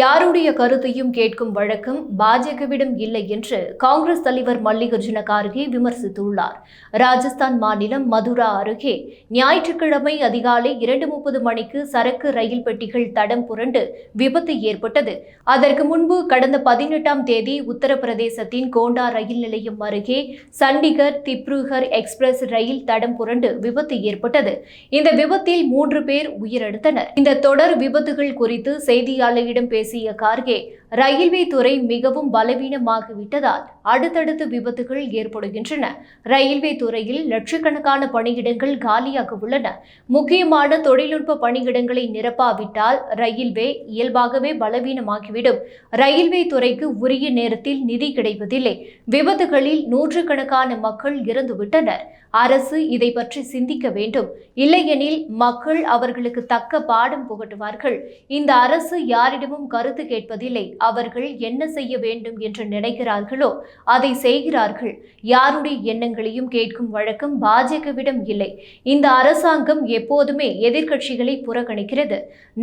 யாருடைய கருத்தையும் கேட்கும் வழக்கம் பாஜகவிடம் இல்லை என்று காங்கிரஸ் தலைவர் மல்லிகார்ஜுன கார்கே விமர்சித்துள்ளார். ராஜஸ்தான் மாநிலம் மதுரா அருகே ஞாயிற்றுக்கிழமை அதிகாலை இரண்டு முப்பது மணிக்கு சரக்கு ரயில் பெட்டிகள் தடம் புரண்டு விபத்து ஏற்பட்டது. அதற்கு முன்பு கடந்த பதினெட்டாம் தேதி உத்தரப்பிரதேசத்தின் கோண்டா ரயில் நிலையம் அருகே சண்டிகர் திப்ருகர் எக்ஸ்பிரஸ் ரயில் தடம் புரண்டு விபத்து ஏற்பட்டது. இந்த விபத்தில் மூன்று பேர் உயிரிழந்தனர். இந்த தொடர் விபத்துகள் குறித்து செய்தியாளர்களிடம் பேசிய கார்கே ரயில்வே துறை மிகவும் பலவீனமாகிவிட்டதால் அடுத்தடுத்து விபத்துகள் ஏற்படுகின்றன. ரயில்வே துறையில் லட்சக்கணக்கான பணியிடங்கள் காலியாக உள்ளன. முக்கியமான தொழில்நுட்ப பணியிடங்களை நிரப்பாவிட்டால் ரயில்வே இயல்பாகவே பலவீனமாகிவிடும். ரயில்வே துறைக்கு உரிய நேரத்தில் நிதி கிடைப்பதில்லை. விபத்துகளில் நூற்றுக்கணக்கான மக்கள் இறந்துவிட்டனர். அரசு இதை பற்றி சிந்திக்க வேண்டும். இல்லையெனில் மக்கள் அவர்களுக்கு தக்க பாடம் புகட்டுவார்கள். இந்த அரசு யாரிடமும் கருத்து கேட்பதில்லை. அவர்கள் என்ன செய்ய வேண்டும் என்று நினைக்கிறார்களோ அதை செய்கிறார்கள். யாருடைய எண்ணங்களையும் கேட்கும் வழக்கம் பாஜகவிடம் இல்லை. இந்த அரசாங்கம் எப்போதுமே எதிர்க்கட்சிகளை புறக்கணிக்கிறது.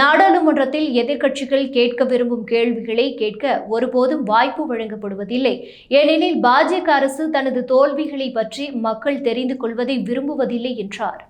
நாடாளுமன்றத்தில் எதிர்க்கட்சிகள் கேட்க விரும்பும் கேள்விகளை கேட்க ஒருபோதும் வாய்ப்பு வழங்கப்படுவதில்லை. ஏனெனில் பாஜக அரசு தனது தோல்விகளை பற்றி மக்கள் தெரிந்து கொள்வதை விரும்புவதில்லை என்றார்.